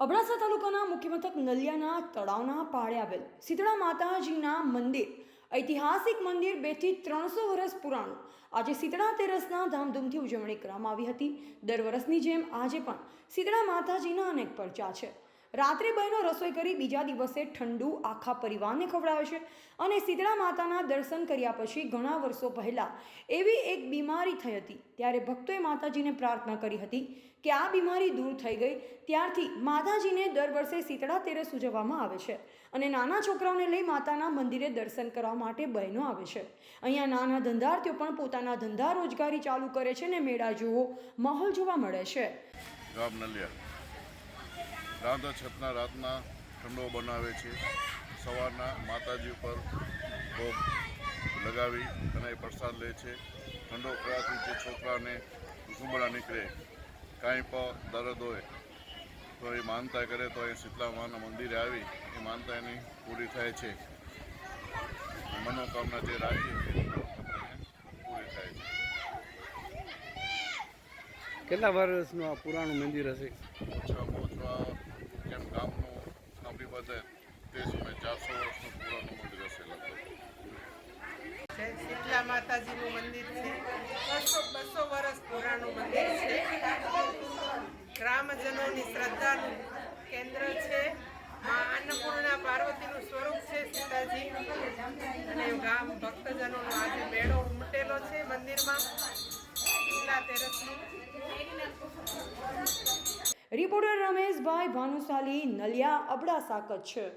અબડાસા તાલુકાના મુખ્ય મથક નલિયાના તળાવના પાળે આવેલ શીતળા માતાજીના મંદિર. ઐતિહાસિક મંદિર બેથી ત્રણસો વર્ષ પુરાણું. આજે શીતળા તેરસના ધામધૂમથી ઉજવણી કરવામાં આવી હતી. દર વર્ષની જેમ આજે પણ શીતળા માતાજીના અનેક પરચા છે. રાત્રે બહેનો રસોઈ કરી બીજા દિવસે ઠંડુ આખા પરિવારને ખવડાવે છે અને શીતળા માતાના દર્શન કર્યા પછી ઘણા વર્ષો પહેલાં એવી એક બીમારી થઈ હતી. ત્યારે ભક્તોએ માતાજીને પ્રાર્થના કરી હતી કે આ બીમારી દૂર થઈ ગઈ. ત્યારથી માતાજીને દર વર્ષે શીતળા તેરસ ઉજવવામાં આવે છે અને નાના છોકરાઓને લઈ માતાના મંદિરે દર્શન કરવા માટે બહેનો આવે છે. અહીંયા નાના ધંધાર્થીઓ પણ પોતાના ધંધા રોજગારી ચાલુ કરે છે ને મેળા જેવો માહોલ જોવા મળે છે. રાંધા છતના રાતના ઠંડો બનાવે છે. સવારના માતાજી ઉપર ભોગ લગાવી અને એ પ્રસાદ લે છે. ઠંડો કરવાથી જે છોકરાને કુસુંબળા નીકળે કાંઈ પણ દર્દ હોય તો એ માનતા કરે તો એ શીતલા માના મંદિરે આવી એ માનતા એની પૂરી થાય છે. મનોકામના જે રાખી છે પૂરી થાય છે. કેટલા વર્ષનું આ પુરાણું મંદિર હશે? ઓછામાં ઓછા જેમ ગામનું લાંબી વધે તે સમયે ચારસો વર્ષનું પુરાણું મંદિર હશે શીતલા માતાજીનું મંદિર છે. બસો બસો વર્ષ પુરાણું મંદિર છે. ગ્રામજનોની શ્રદ્ધાનું કેન્દ્ર છે. મા અન્નપૂર્ણા પાર્વતીનું સ્વરૂપ છે સીતાજી. અને ગામ ભક્તજનોનો આજે મેળો ઉમટેલો છે મંદિરમાં. શીતલા તેરસનો. રિપોર્ટર રમેશભાઈ ભાનુશાલી નલિયા અબડાસા કચ્છ.